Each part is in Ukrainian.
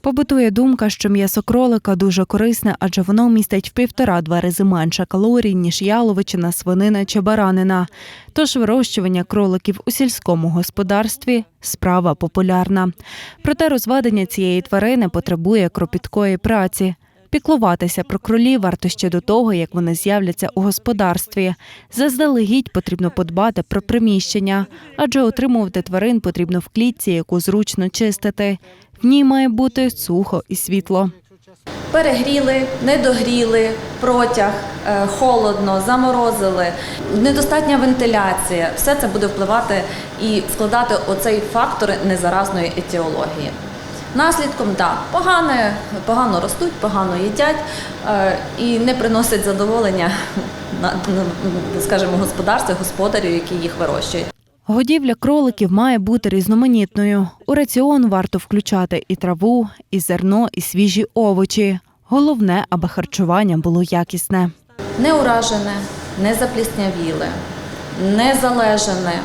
Побутує думка, що м'ясо кролика дуже корисне, адже воно містить в півтора-два рази менше калорій, ніж яловичина, свинина чи баранина. Тож вирощування кроликів у сільському господарстві справа популярна. Проте розведення цієї тварини потребує кропіткої праці. Піклуватися про кролів варто ще до того, як вони з'являться у господарстві. Заздалегідь потрібно подбати про приміщення, адже отримувати тварин потрібно в клітці, яку зручно чистити. В ній має бути сухо і світло. Перегріли, недогріли, протяг, е, холодно, заморозили, недостатня вентиляція. Все це буде впливати і складати оцей фактор незаразної етіології. Наслідком, так, погане, погано ростуть, погано їдять е, і не приносять задоволення, на, скажімо, господарстві, господарю, які їх вирощують. Годівля кроликів має бути різноманітною. У раціон варто включати і траву, і зерно, і свіжі овочі. Головне, аби харчування було якісне. не уражене, не запліснявіле, не залежане,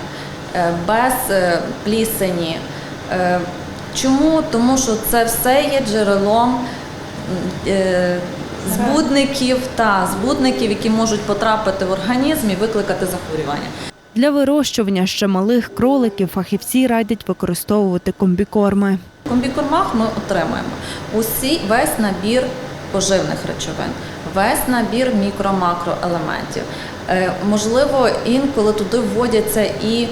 е, без е, плісені. Е, Чому? Тому що це все є джерелом збудників та збудників, які можуть потрапити в організм і викликати захворювання. Для вирощування ще малих кроликів фахівці радять використовувати комбікорми. В комбікормах ми отримаємо усі весь набір поживних речовин, весь набір мікро-макроелементів. Е, Можливо, інколи туди вводяться і,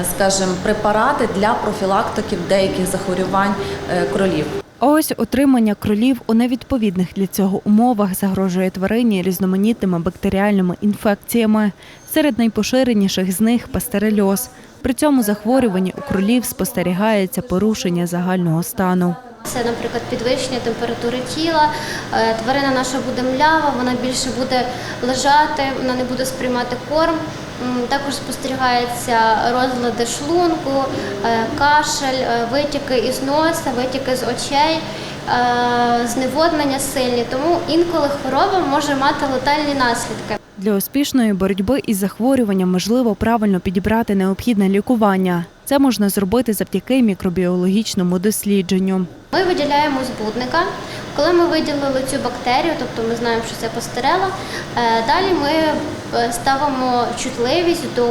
е, скажімо, препарати для профілактики деяких захворювань е, кролів. А ось отримання кролів у невідповідних для цього умовах загрожує тварині різноманітними бактеріальними інфекціями. Серед найпоширеніших з них пастерельоз. При цьому захворюванні у кролів спостерігається порушення загального стану. Це, наприклад, підвищення температури тіла. Е, Тварина наша буде млява, вона більше буде лежати, вона не буде сприймати корм. Також спостерігаються розлади шлунку, е, кашель, е, витіки із носа, витіки з очей, е, зневоднення сильні. Тому інколи хвороба може мати летальні наслідки. Для успішної боротьби із захворюванням можливо правильно підібрати необхідне лікування. Це можна зробити завдяки мікробіологічному дослідженню. Ми виділяємо збудника. Коли ми виділили цю бактерію, тобто ми знаємо, що це пастерела, е, далі ми е, ставимо чутливість до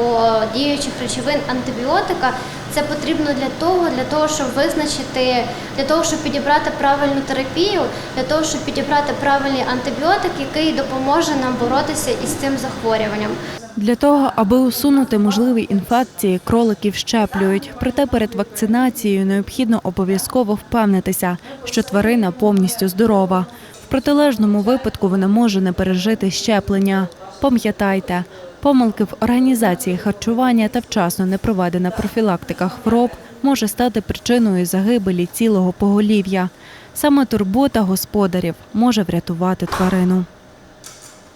діючих речовин антибіотика. Це потрібно для того, для того, щоб визначити, для того, щоб підібрати правильну терапію, для того, щоб підібрати правильний антибіотик, який допоможе нам боротися із цим захворюванням. Для того, аби усунути можливі інфекції, кроликів щеплюють. Проте перед вакцинацією необхідно обов'язково впевнитися, що тварина повністю здорова. В протилежному випадку вона може не пережити щеплення. Пам'ятайте, помилки в організації харчування та вчасно непроведена профілактика хвороб може стати причиною загибелі цілого поголів'я. Саме турбота господарів може врятувати тварину.